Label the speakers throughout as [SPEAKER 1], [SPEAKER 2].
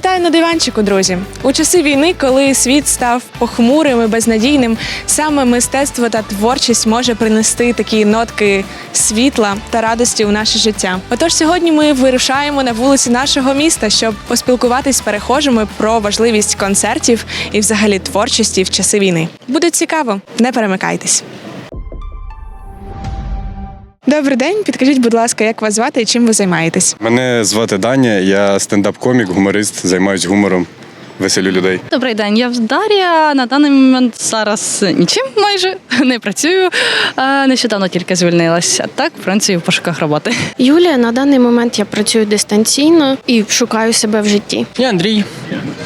[SPEAKER 1] Вітаю на диванчику, друзі! У часи війни, коли світ став похмурим і безнадійним, саме мистецтво та творчість може принести такі нотки світла та радості у наше життя. Отож, сьогодні ми вирушаємо на вулиці нашого міста, щоб поспілкуватись з перехожими про важливість концертів і взагалі творчості в часи війни. Буде цікаво, не перемикайтесь. Добрий день, підкажіть, будь ласка, як вас звати і чим ви займаєтесь?
[SPEAKER 2] Мене звати Даня, я стендап-комік, гуморист, займаюсь гумором, веселю людей.
[SPEAKER 3] Добрий день, я Дар'я. На даний момент зараз нічим майже не працюю. Нещодавно тільки звільнилася. Так, в принципі, в пошуках роботи.
[SPEAKER 4] Юлія, на даний момент я працюю дистанційно і шукаю себе в житті.
[SPEAKER 5] Я Андрій.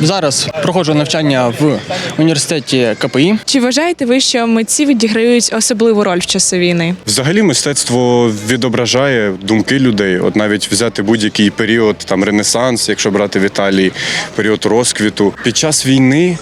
[SPEAKER 5] Зараз проходжу навчання в університеті КПІ.
[SPEAKER 1] Чи вважаєте ви, що митці відіграють особливу роль в часи війни?
[SPEAKER 2] Взагалі мистецтво відображає думки людей. От навіть взяти будь-який період, там Ренесанс, якщо брати в Італії, період розквіту. Під час війни.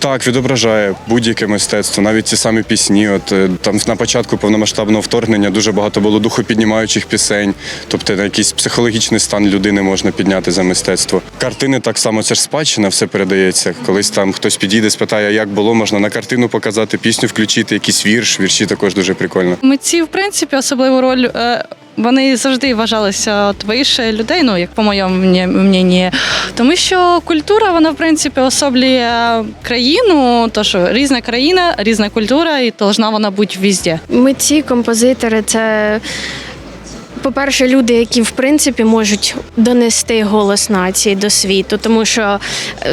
[SPEAKER 2] Так, відображає будь-яке мистецтво, навіть ці самі пісні. От е, там на початку повномасштабного вторгнення дуже багато було духопіднімаючих пісень, тобто на якийсь психологічний стан людини можна підняти за мистецтво. Картини так само це ж спадщина, все передається. Колись там хтось підійде, спитає, як було, можна на картину показати, пісню включити, якийсь вірш. Вірші також дуже прикольно.
[SPEAKER 3] Митці, в принципі, особливу роль. е, Вони завжди вважалися от вище людей, ну як по моєму мненні. Тому що культура, вона в принципі особлює країну, тож різна країна, різна культура, і повинна вона бути везде.
[SPEAKER 4] Митці, композитори це. По-перше, люди, які в принципі можуть донести голос нації до світу, тому що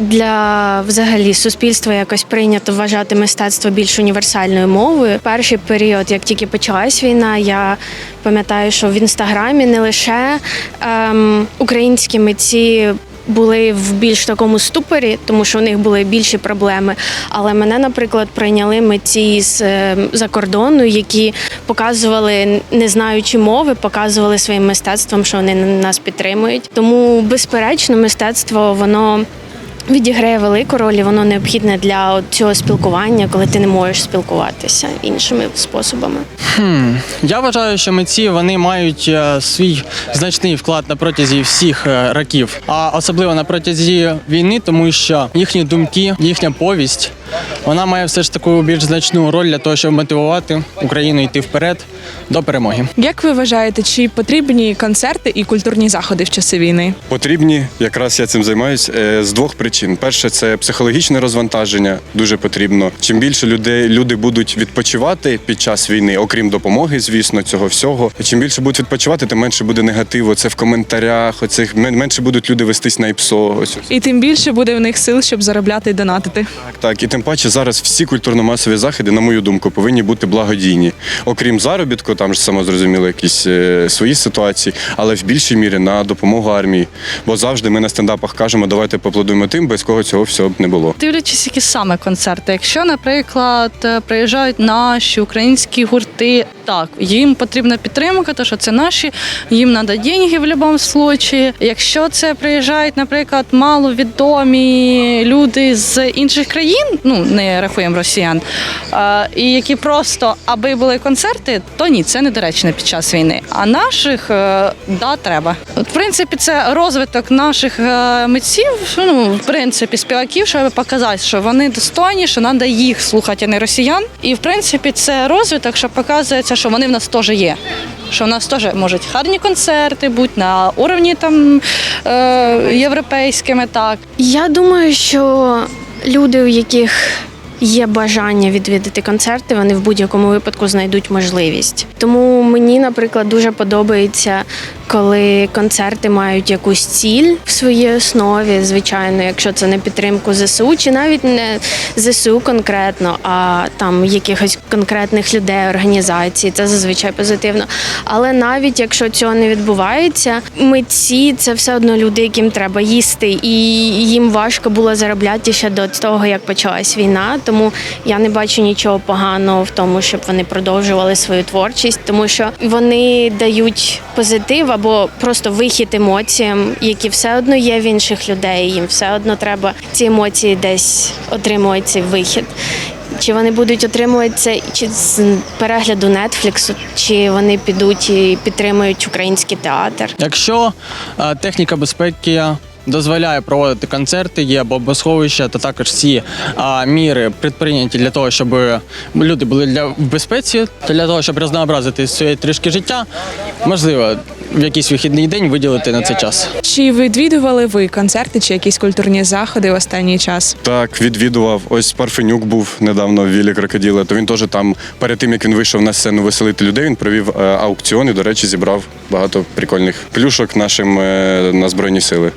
[SPEAKER 4] для взагалі суспільства якось прийнято вважати мистецтво більш універсальною мовою. Перший період, як тільки почалась війна, я пам'ятаю, що в інстаграмі не лише ем, українські митці були в більш такому ступорі, тому що у них були більші проблеми. Але мене, наприклад, прийняли митці з е, за кордону, які показували, не знаючи мови, показували своїм мистецтвом, що вони нас підтримують. Тому, безперечно, мистецтво воно. Відіграє велику роль, і воно необхідне для цього спілкування, коли ти не можеш спілкуватися іншими способами.
[SPEAKER 5] Хм. Я вважаю, що митці вони мають е, свій значний вклад на протязі всіх е, років, а особливо на протязі війни, тому що їхні думки, їхня повість, вона має все ж таку більш значну роль для того, щоб мотивувати Україну йти вперед до перемоги.
[SPEAKER 1] Як ви вважаєте, чи потрібні концерти і культурні заходи в часи війни?
[SPEAKER 2] Потрібні, якраз я цим займаюсь е, з двох причин. Перше, це психологічне розвантаження, дуже потрібно. Чим більше людей люди будуть відпочивати під час війни, окрім допомоги, звісно, цього всього. Чим більше будуть відпочивати, тим менше буде негативу. Це в коментарях. Оцих мен- менше будуть люди вестись на іпсо. Ось ось.
[SPEAKER 1] І тим більше буде в них сил, щоб заробляти і донатити.
[SPEAKER 2] Так, і тим паче зараз всі культурно-масові заходи, на мою думку, повинні бути благодійні. Окрім заробітку, там ж само зрозуміло якісь е, свої ситуації, але в більшій мірі на допомогу армії. Бо завжди ми на стендапах кажемо, давайте поплодуємо тим, без кого цього всього б не було.
[SPEAKER 3] Дивлячись, які саме концерти. Якщо, наприклад, е, приїжджають наші українські гурти, так їм потрібна підтримка, тому що це наші, їм треба деньги в будь-якому випадку. Якщо це приїжджають, наприклад, маловідомі люди з інших країн, ну не рахуємо росіян, і які просто аби були концерти, то ні, це недоречно під час війни. А наших е, да треба. От, в принципі, це розвиток наших е, митців, ну в принципі, співаків, щоб показати, що вони достойні, що треба їх слухати, а не росіян. І в принципі, це розвиток, що показується, що вони в нас теж є. Що в нас теж можуть гарні концерти бути на уровні там е, європейськими, так.
[SPEAKER 4] Я думаю, що люди, у яких є бажання відвідати концерти, вони в будь-якому випадку знайдуть можливість. Тому мені, наприклад, дуже подобається, коли концерти мають якусь ціль в своїй основі. Звичайно, якщо це на підтримку ЗСУ, чи навіть не ЗСУ конкретно, а там якихось конкретних людей, організацій, це зазвичай позитивно. Але навіть якщо цього не відбувається, митці це все одно люди, яким треба їсти, і їм важко було заробляти ще до того, як почалась війна. Тому я не бачу нічого поганого в тому, щоб вони продовжували свою творчість, тому що вони дають позитив або просто вихід емоціям, які все одно є в інших людей. Їм все одно треба ці емоції десь отримувати цей вихід. Чи вони будуть отримувати це чи з перегляду Нетфліксу, чи вони підуть і підтримують український театр.
[SPEAKER 5] Якщо е, техніка безпеки дозволяє проводити концерти, є бомбосховища та також всі а, міри предприйняті для того, щоб люди були для в безпеці, та для того, щоб разнообразити своє трішки життя. Можливо, в якийсь вихідний день виділити на це час.
[SPEAKER 1] Чи відвідували ви концерти чи якісь культурні заходи в останній час?
[SPEAKER 2] Так, відвідував. Ось Парфенюк був недавно в Вілі Крокоділа, то він теж там, перед тим як він вийшов на сцену веселити людей, він провів е, аукціон і, до речі, зібрав багато прикольних плюшок нашим е, на Збройні Сили.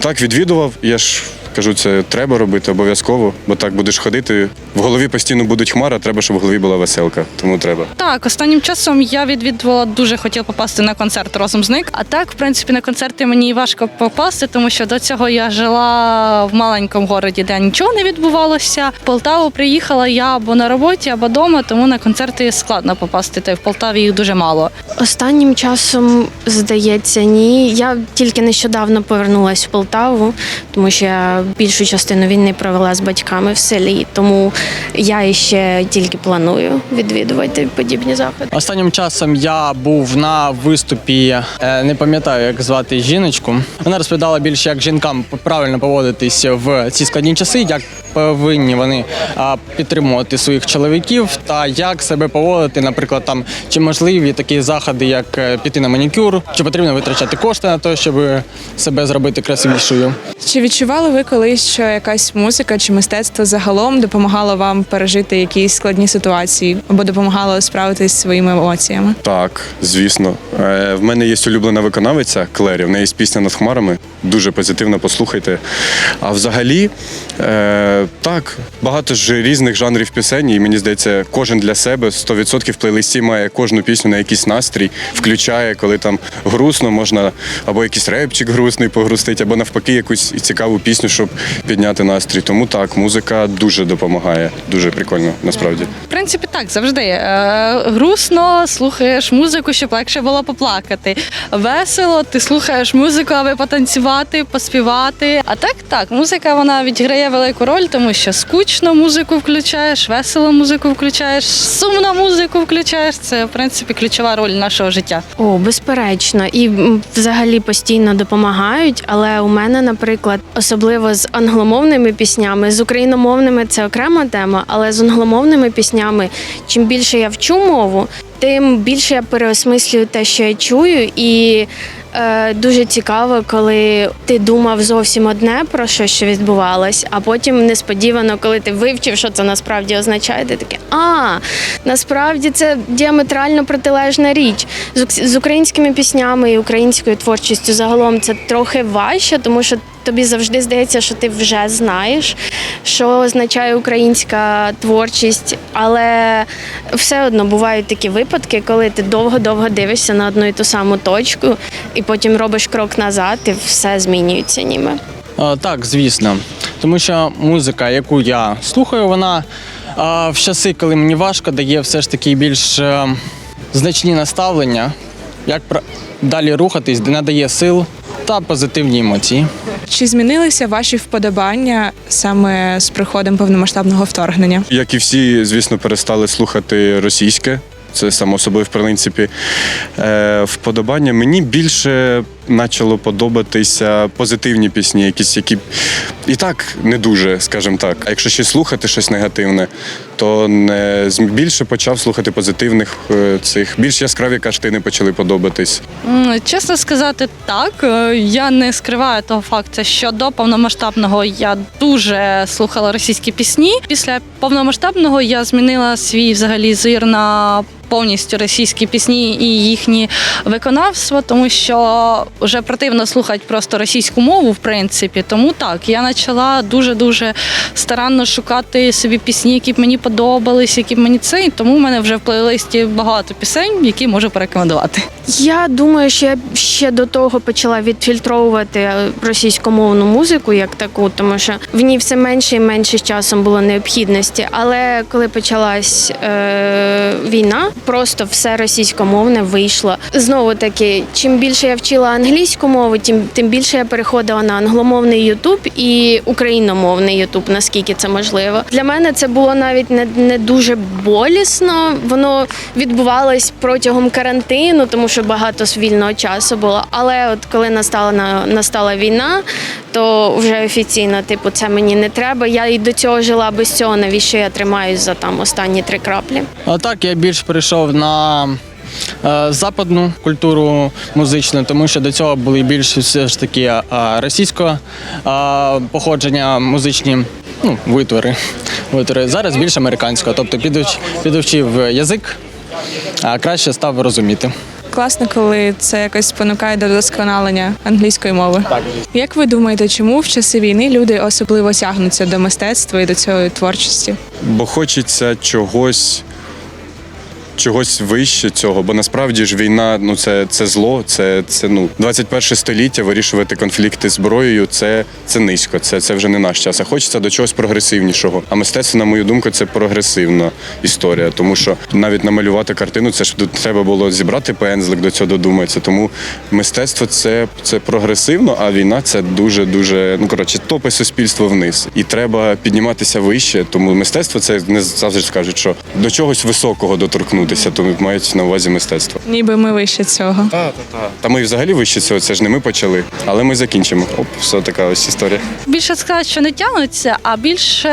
[SPEAKER 2] Так, відвідував. Я ж кажу, це треба робити обов'язково, бо так будеш ходити. В голові постійно будуть хмара, треба, щоб в голові була веселка. Тому треба.
[SPEAKER 3] Так, останнім часом я відвідувала дуже хотіла попасти на концерт разом з ник. А так, в принципі, на концерти мені важко попасти, тому що до цього я жила в маленькому городі, де нічого не відбувалося. В Полтаву приїхала я або на роботі, або вдома, тому на концерти складно попасти. Та в Полтаві їх дуже мало.
[SPEAKER 4] Останнім часом, здається, ні. Я тільки нещодавно повернулася в Полтаву, тому що я більшу частину війни провела з батьками в селі. Тому я іще тільки планую відвідувати подібні заходи.
[SPEAKER 5] Останнім часом я був на виступі, е, не пам'ятаю, як звати жіночку. Вона розповідала більше, як жінкам правильно поводитись в ці складні часи, як повинні вони підтримувати своїх чоловіків, та як себе поводити, наприклад, там чи можливі такі заходи, як е, піти на манікюр, чи потрібно витрачати кошти на те, щоб себе зробити красивішою.
[SPEAKER 1] Чи відчували ви колись, що якась музика чи мистецтво загалом допомагало вам пережити якісь складні ситуації або допомагало справитись зі своїми емоціями?
[SPEAKER 2] Так, звісно. Е, в мене є улюблена виконавиця Клері. В неї є пісня над хмарами. Дуже позитивно, послухайте. А взагалі, е, так, багато ж різних жанрів пісень, і мені здається, кожен для себе 100% в плейлисті має кожну пісню на якийсь настрій, включає, коли там грустно, можна або якийсь репчик грустний погрустити, або навпаки, якусь цікаву пісню, щоб підняти настрій. Тому так, музика дуже допомагає. Дуже прикольно, насправді.
[SPEAKER 3] В принципі, так завжди е, грустно слухаєш музику, щоб легше було поплакати. Весело, ти слухаєш музику, аби потанцювати, поспівати. А так, так, музика вона відіграє велику роль, тому що скучно музику включаєш, весело музику включаєш, сумно музику включаєш. Це в принципі ключова роль нашого життя.
[SPEAKER 4] О, безперечно, і взагалі постійно допомагають. Але у мене, наприклад, особливо з англомовними піснями, з україномовними це окрема тема, але з англомовними піснями, чим більше я вчу мову, тим більше я переосмислюю те, що я чую, і дуже цікаво, коли ти думав зовсім одне про що, що відбувалось, а потім несподівано, коли ти вивчив, що це насправді означає, ти таке, а насправді це діаметрально протилежна річ. З українськими піснями і українською творчістю загалом це трохи важче, тому що тобі завжди здається, що ти вже знаєш, що означає українська творчість, але все одно бувають такі випадки, коли ти довго-довго дивишся на одну і ту саму точку, і потім робиш крок назад, і все змінюється ніби.
[SPEAKER 5] Е, Так, звісно. Тому що музика, яку я слухаю, вона е, в часи, коли мені важко, дає все ж таки більш е, значні наставлення, як далі рухатись, надає сил та позитивні емоції.
[SPEAKER 1] Чи змінилися ваші вподобання саме з приходом повномасштабного вторгнення?
[SPEAKER 2] Як і всі, звісно, перестали слухати російське. Це само собою, в принципі, е, вподобання. Мені більше почало подобатися позитивні пісні, якісь, які і так не дуже, скажімо так. А якщо ще слухати щось негативне, то не більше почав слухати позитивних е, цих, більш яскраві картини почали подобатись.
[SPEAKER 3] Чесно сказати, так. Е, Я не скриваю того факту, що до повномасштабного я дуже слухала російські пісні. Після повномасштабного я змінила свій взагалі зір на повністю російські пісні і їхні виконавство, тому що вже противно слухати просто російську мову, в принципі. Тому так, я почала дуже дуже старанно шукати собі пісні, які б мені подобались, які мені це. Тому в мене вже в плейлисті багато пісень, які можу порекомендувати.
[SPEAKER 4] Я думаю, що я ще до того почала відфільтровувати російськомовну музику як таку, тому що в ній все менше і менше з часом було необхідності. Але коли почалась е, війна, просто все російськомовне вийшло. Знову таки, чим більше я вчила англійську мову, тим, тим більше я переходила на англомовний Ютуб і україномовний Ютуб, наскільки це можливо. Для мене це було навіть не не, не дуже болісно. Воно відбувалось протягом карантину, тому що багато вільного часу було. Але от коли настала на настала війна, то вже офіційно, типу, це мені не треба. Я і до цього жила без цього. Навіщо я тримаюсь за там останні три краплі?
[SPEAKER 5] А так я більш перейшов на е, западну культуру музичну, тому що до цього були більш все ж таки російського походження музичні ну, витвори. витвори. Зараз більш американського. Тобто підуч, підучив язик, а краще став розуміти.
[SPEAKER 1] Класно, коли це якось спонукає до вдосконалення англійської мови.
[SPEAKER 5] Так.
[SPEAKER 1] Як ви думаєте, чому в часи війни люди особливо тягнуться до мистецтва і до цієї творчості?
[SPEAKER 2] Бо хочеться чогось. Чогось вище цього, бо насправді ж війна ну це, це зло, це, це ну 21 століття вирішувати конфлікти зброєю. Це, це низько, це, це вже не наш час. А хочеться до чогось прогресивнішого. А мистецтво, на мою думку, це прогресивна історія, тому що навіть намалювати картину, це ж треба було зібрати пензлик до цього додуматися. Тому мистецтво це, це прогресивно, а війна це дуже дуже ну коротше, топить суспільство вниз. І треба підніматися вище. Тому мистецтво це не завжди скажуть, що до чогось високого доторкнутися, тому мають на увазі мистецтво.
[SPEAKER 1] Ніби ми вище цього.
[SPEAKER 2] Та ми взагалі вище цього, це ж не ми почали, але ми закінчимо. Оп, все така ось історія.
[SPEAKER 3] Більше сказати, що не тягнуться, а більше,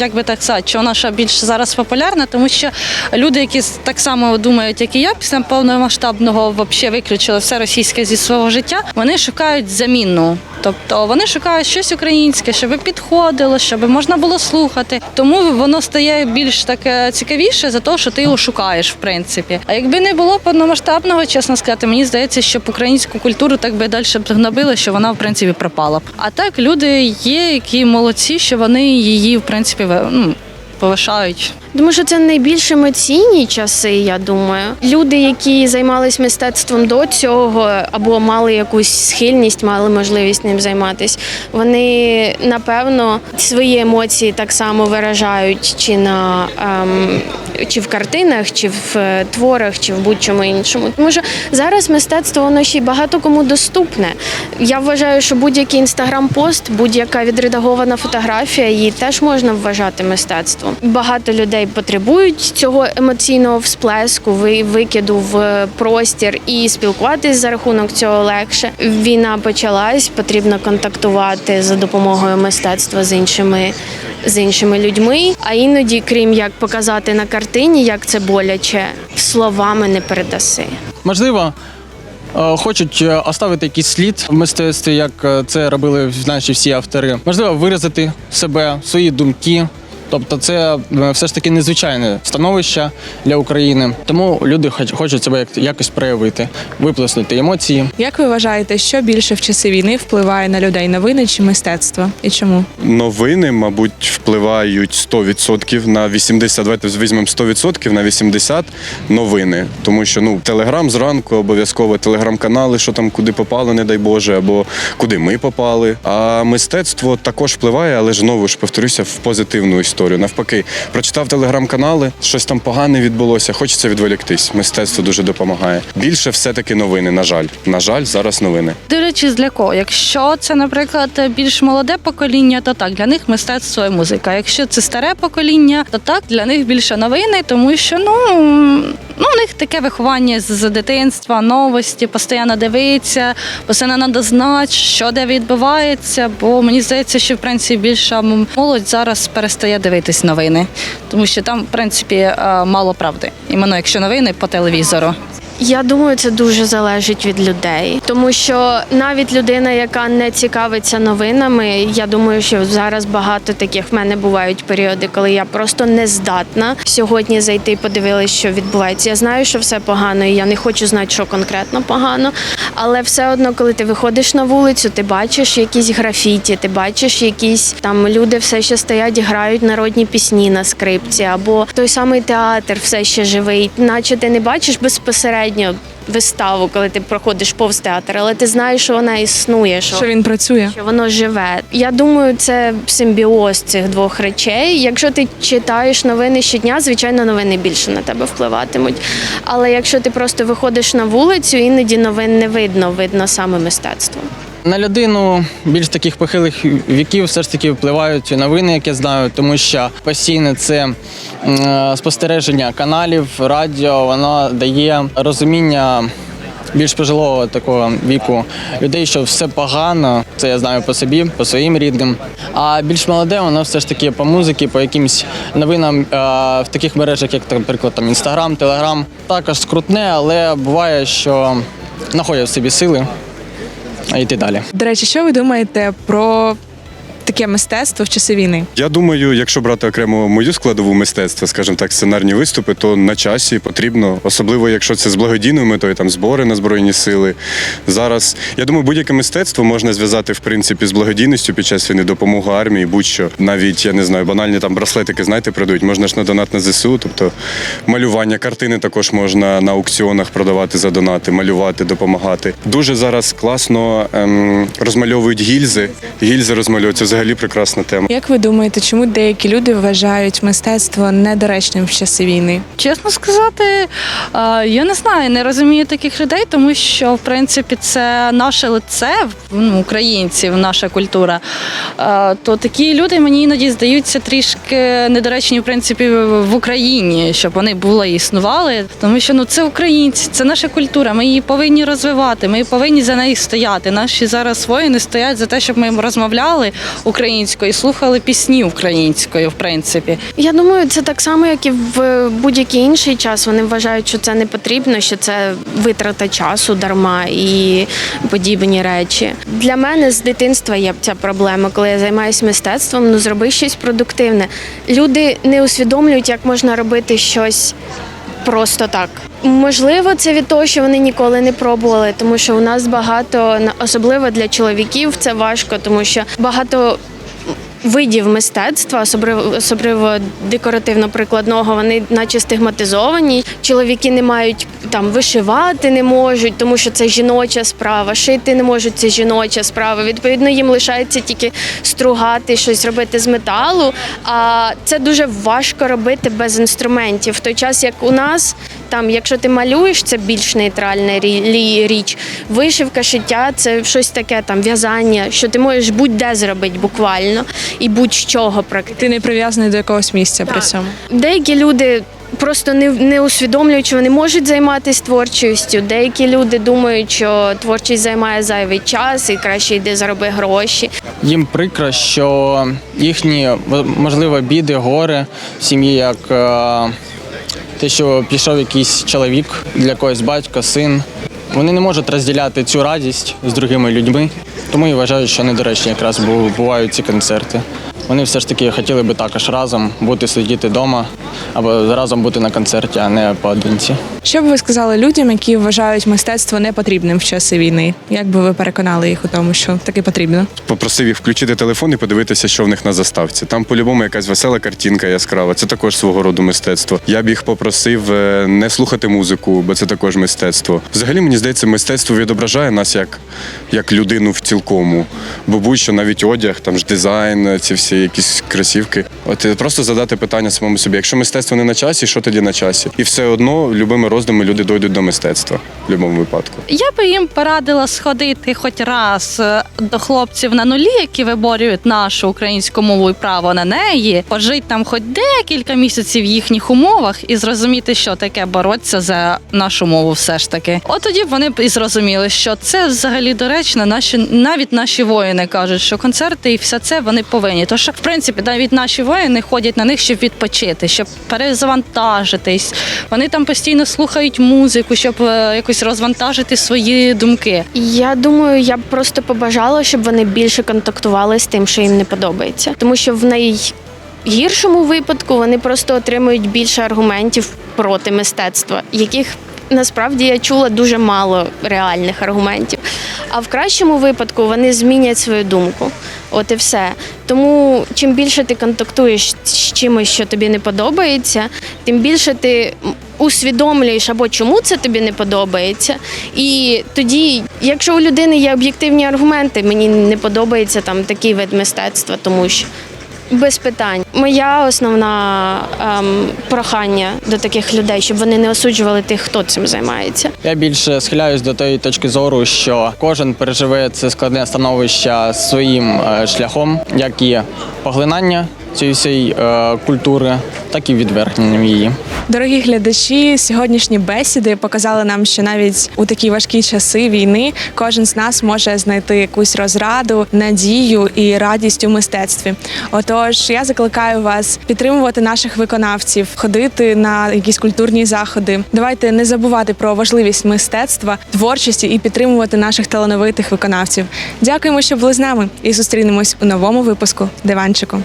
[SPEAKER 3] як би так сказати, що вона ще більш зараз популярна, тому що люди, які так само думають, як і я, після повномасштабного вообще виключили все російське зі свого життя, вони шукають замінну. Тобто вони шукають щось українське, щоб підходило, щоб можна було слухати. Тому воно стає більш таке цікавіше за те, що ти його шукаєш, в принципі. А якби не було повномасштабного, чесно сказати, мені здається, що б українську культуру так би далі б гнобили, що вона в принципі пропала б. А так люди є, які молодці, що вони її в принципі ну, повишають.
[SPEAKER 4] Тому що це найбільш емоційні часи, я думаю. Люди, які займалися мистецтвом до цього, або мали якусь схильність, мали можливість ним займатися, вони напевно свої емоції так само виражають чи на ем, чи в картинах, чи в е, творах, чи в будь-чому іншому. Тому що зараз мистецтво воно ще й багато кому доступне. Я вважаю, що будь-який інстаграм-пост, будь-яка відредагована фотографія, її теж можна вважати мистецтвом. Багато людей потребують цього емоційного всплеску, ви- викиду в простір і спілкуватись за рахунок цього легше. Війна почалась, потрібно контактувати за допомогою мистецтва з іншими. З іншими людьми, а іноді, крім як показати на картині, як це боляче, словами не передаси.
[SPEAKER 5] Можливо, е, хочуть е, оставити якийсь слід в мистецтві, як е, це робили наші всі автори. Можливо, виразити себе, свої думки. Тобто, це е, все ж таки незвичайне становище для України. Тому люди хоч- хочуть себе як- якось проявити, виплеснути емоції.
[SPEAKER 1] Як ви вважаєте, що більше в часи війни впливає на людей новини чи мистецтво? І чому?
[SPEAKER 2] Новини, мабуть, впливають 100% на 80%. Давайте візьмемо 100% на 80% новини. Тому що ну телеграм зранку обов'язково телеграм-канали, що там куди попали, не дай Боже, або куди ми попали. А мистецтво також впливає, але ж знову ж повторюся в позитивну історію. Навпаки, прочитав телеграм-канали, щось там погане відбулося. Хочеться відволіктись. Мистецтво дуже допомагає. Більше все-таки новини. На жаль, на жаль, зараз новини.
[SPEAKER 3] Дивлячись для кого. Якщо це, наприклад, більш молоде покоління, то так для них мистецтво і музика. Якщо це старе покоління, то так для них більше новини, тому що ну, ну у них таке виховання з дитинства, новості, постійно дивиться, постійно треба знати, що де відбувається. Бо мені здається, що в принципі більша молодь зараз перестає дивитись новини, тому що там, в принципі, е, мало правди. Іменно якщо новини по телевізору.
[SPEAKER 4] Я думаю, це дуже залежить від людей, тому що навіть людина, яка не цікавиться новинами, я думаю, що зараз багато таких в мене бувають періоди, коли я просто не здатна сьогодні зайти і подивитися, що відбувається. Я знаю, що все погано, і я не хочу знати, що конкретно погано. Але все одно, коли ти виходиш на вулицю, ти бачиш якісь графіті, ти бачиш якісь там люди все ще стоять, грають народні пісні на скрипці, або той самий театр все ще живий, наче ти не бачиш безпосередньо виставу, коли ти проходиш повз театр, але ти знаєш, що вона існує, що,
[SPEAKER 1] Що він працює?
[SPEAKER 4] що воно живе. Я думаю, це симбіоз цих двох речей. Якщо ти читаєш новини щодня, звичайно, новини більше на тебе впливатимуть. Але якщо ти просто виходиш на вулицю, іноді новин не видно, видно саме мистецтво.
[SPEAKER 5] На людину більш таких похилих віків все ж таки впливають новини, як я знаю, тому що постійно це е, спостереження каналів, радіо, воно дає розуміння. Більш пожилого такого віку людей, що все погано, це я знаю по собі, по своїм рідним. А більш молоде, воно все ж таки по музиці, по якимсь новинам е, в таких мережах, як, наприклад, там Інстаграм, Телеграм, також скрутне, але буває, що знаходять в собі сили йти далі.
[SPEAKER 1] До речі, що ви думаєте про таке мистецтво в часи війни?
[SPEAKER 2] Я думаю, якщо брати окремо мою складову мистецтва, скажімо так, сценарні виступи, то на часі потрібно, особливо якщо це з благодійною метою, там збори на збройні сили. Зараз я думаю, будь-яке мистецтво можна зв'язати в принципі з благодійністю під час війни, допомога армії, будь-що. Навіть я не знаю, банальні там браслетики, знаєте, продають. Можна ж на донат на ЗСУ, тобто малювання, картини також можна на аукціонах продавати за донати, малювати, допомагати. Дуже зараз класно ем, розмальовують гільзи. Гільзи розмальовуються взагалі прекрасна тема.
[SPEAKER 1] Як ви думаєте, чому деякі люди вважають мистецтво недоречним в часи війни?
[SPEAKER 3] Чесно сказати, е, я не знаю, не розумію таких людей, тому що в принципі це наше лице ну, українців, наша культура. Е, То такі люди мені іноді здаються трішки недоречні, в принципі, в Україні, щоб вони були і існували. Тому що ну це українці, це наша культура. Ми її повинні розвивати. Ми повинні за неї стояти. Наші зараз воїни стоять за те, щоб ми розмовляли українською слухали пісні українською, в принципі.
[SPEAKER 4] Я думаю, це так само, як і в будь-який інший час. Вони вважають, що це не потрібно, що це витрата часу дарма і подібні речі. Для мене з дитинства є ця проблема, коли я займаюся мистецтвом, ну зроби щось продуктивне. Люди не усвідомлюють, як можна робити щось просто так. Можливо, це від того, що вони ніколи не пробували, тому що у нас багато, особливо для чоловіків, це важко, тому що багато видів мистецтва, особливо, особливо декоративно-прикладного, вони наче стигматизовані. Чоловіки не мають там вишивати, не можуть, тому що це жіноча справа, шити не можуть, це жіноча справа. Відповідно, їм лишається тільки стругати, щось робити з металу. А це дуже важко робити без інструментів. В той час, як у нас, там, якщо ти малюєш, це більш нейтральна річ. Вишивка, шиття це щось таке, там в'язання, що ти можеш будь-де зробити буквально і будь-чого практично.
[SPEAKER 1] Ти не прив'язаний до якогось місця при цьому.
[SPEAKER 4] Деякі люди просто не, не усвідомлюють, що вони можуть займатися творчістю. Деякі люди думають, що творчість займає зайвий час і краще йди зароби гроші.
[SPEAKER 5] Їм прикро, що їхні можливо біди, гори в сім'ї, як е, те, що пішов якийсь чоловік для когось батько, син. Вони не можуть розділяти цю радість з другими людьми, тому я вважаю, що недоречні якраз бувають ці концерти. Вони все ж таки хотіли би також разом бути сидіти вдома або разом бути на концерті, а не поодинці.
[SPEAKER 1] Що б ви сказали людям, які вважають мистецтво непотрібним в часи війни? Як би ви переконали їх у тому, що таке потрібно?
[SPEAKER 2] Попросив їх включити телефон і подивитися, що в них на заставці. Там по-любому якась весела картинка яскрава. Це також свого роду мистецтво. Я б їх попросив е, не слухати музику, бо це також мистецтво. Взагалі, мені здається, мистецтво відображає нас як, як людину в цілкому. Бо будь-що навіть одяг, там ж дизайн, ці всі якісь красівки. От е, просто задати питання самому собі: якщо мистецтво не на часі, що тоді на часі? І все одно любими роздумами люди дойдуть до мистецтва в будь-якому випадку.
[SPEAKER 3] Я би їм порадила сходити хоч раз е, до хлопців на нулі, які виборюють нашу українську мову і право на неї, пожити там хоч декілька місяців в їхніх умовах і зрозуміти, що таке боротися за нашу мову, все ж таки. От тоді б вони б і зрозуміли, що це взагалі доречно. Наші навіть наші воїни кажуть, що концерти і все це вони повинні. Тож, в принципі, навіть наші воїни ходять на них, щоб відпочити, щоб перезавантажитись. Вони там постійно слухають музику, щоб е, якось розвантажити свої думки.
[SPEAKER 4] Я думаю, я б просто побажала, щоб вони більше контактували з тим, що їм не подобається, тому що в найгіршому випадку вони просто отримують більше аргументів проти мистецтва, яких насправді я чула дуже мало реальних аргументів. А в кращому випадку вони змінять свою думку. От і все. Тому чим більше ти контактуєш з чимось, що тобі не подобається, тим більше ти усвідомлюєш або чому це тобі не подобається. І тоді, якщо у людини є об'єктивні аргументи, мені не подобається там такий вид мистецтва, тому що Без питань. Моя основна ем, прохання до таких людей, щоб вони не осуджували тих, хто цим займається.
[SPEAKER 5] Я більше схиляюсь до тої точки зору, що кожен переживе це складне становище своїм е, шляхом, як і поглинання цієї е, культури, так і відверненням її.
[SPEAKER 1] Дорогі глядачі, сьогоднішні бесіди показали нам, що навіть у такі важкі часи війни кожен з нас може знайти якусь розраду, надію і радість у мистецтві. Отож, я закликаю вас підтримувати наших виконавців, ходити на якісь культурні заходи. Давайте не забувати про важливість мистецтва, творчості і підтримувати наших талановитих виконавців. Дякуємо, що були з нами, і зустрінемось у новому випуску диванчику.